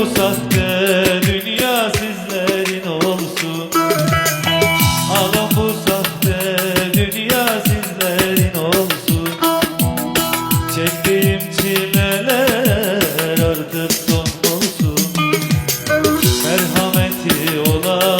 bu sahte dünya sizlerin olsun. Alın bu sahte dünya sizlerin olsun. Çektiğim çileler artık son olsun. Merhameti olan